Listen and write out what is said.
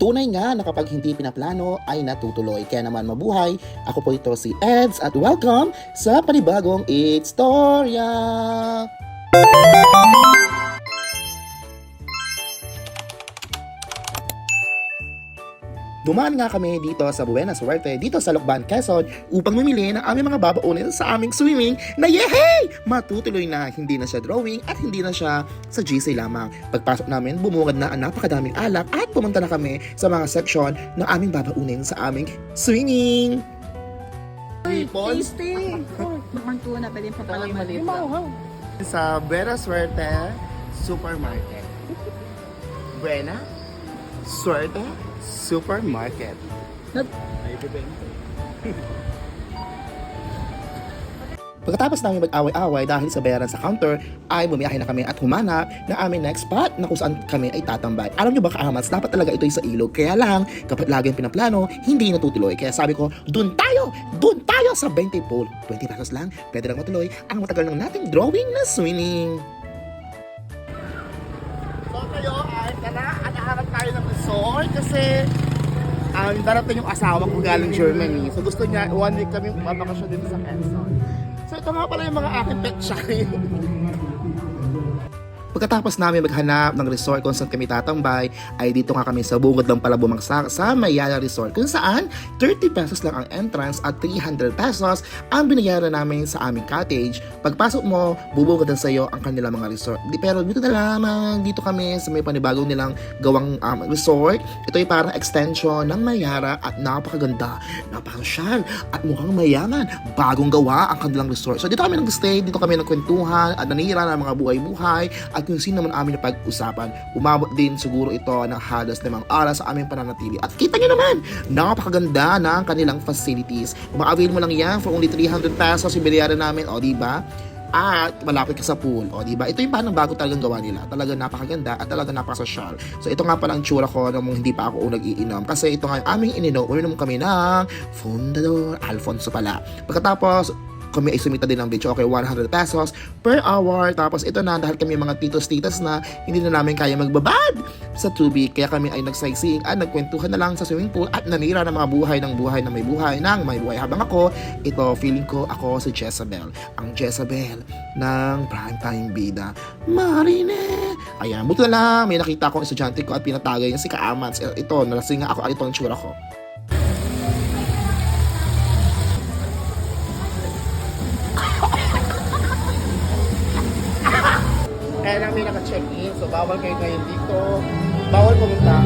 Tunay nga na kapag hindi pinaplano ay natutuloy. Kaya naman mabuhay, ako po ito si Eds at welcome sa panibagong It's Storya! Dumaan nga kami dito sa Buena Suerte, dito sa Lokban, Quezon, upang mamili ng aming mga babaunin sa aming swimming na yehey! Matutuloy na, hindi na siya drawing at hindi na siya sa GC lamang. Pagpasok namin, bumungad na ang napakadaming alak at pumunta na kami sa mga section ng aming babaunin sa aming swimming. Ipon Tasty! Oh, mukhang tuna, pwede pa pala maliit lang. sa Buena Suerte Supermarket. Buena Suerte Supermarket. Pagkatapos namin mag-away-away dahil sa bayaran sa counter, ay bumiyahe na kami at humanap ng aming next spot na kung saan kami ay tatambay. Alam nyo ba kaamats, dapat talaga ito sa ilog. Kaya lang, kapag lagi ang pinaplano, hindi natutuloy. Kaya sabi ko, dun tayo! Dun tayo sa 20 pool. 20 pesos lang, pwede lang matuloy ang matagal ng nating drawing na swimming. Resort kasi um, darating yung asawa ko galing Germany. So gusto niya, one week kami mabakasyon dito sa Quezon. So ito nga pala yung mga aking pet shine. Pagkatapos namin maghanap ng resort kung saan kami tatambay, ay dito nga kami sa bungod lang pala bumagsak sa Mayala Resort kung saan 30 pesos lang ang entrance at 300 pesos ang binayaran namin sa aming cottage. Pagpasok mo, bubungad sa iyo ang kanilang mga resort. Di, pero dito na lamang, dito kami sa may panibagong nilang gawang um, resort. Ito ay parang extension ng Mayara at napakaganda, napakasyal at mukhang mayaman. Bagong gawa ang kanilang resort. So dito kami nag-stay, dito kami nagkwentuhan at nanira ng mga buhay-buhay kung sino man amin na pag-usapan. Umabot din siguro ito ng halos limang oras sa aming pananatili. At kita nyo naman, napakaganda ng kanilang facilities. Ma-avail mo lang yan for only 300 pesos yung binayaran namin, o di ba? At malapit ka sa pool, o di ba? Ito yung parang bago talagang gawa nila. Talaga napakaganda at talaga napakasosyal. So ito nga pala ang tsura ko nung hindi pa ako nag-iinom. Kasi ito nga yung aming ininom. Uminom kami ng Fundador Alfonso pala. Pagkatapos, kami ay sumita din ng beach. Okay, 100 pesos per hour. Tapos ito na, dahil kami mga titos-titas na, hindi na namin kaya magbabad sa tubig. Kaya kami ay nagsightseeing at nagkwentuhan na lang sa swimming pool at nanira ng mga buhay ng buhay na may buhay ng may buhay. Habang ako, ito, feeling ko ako si Jezebel. Ang Jezebel ng primetime bida. Marine! Ayan, buto na lang. May nakita akong estudyante ko at pinatagay niya si Kaamats. Ito, nalasing nga ako. Ito ang tsura ko. May naka-check-in, so bawal kayo ngayon dito. Bawal pumunta.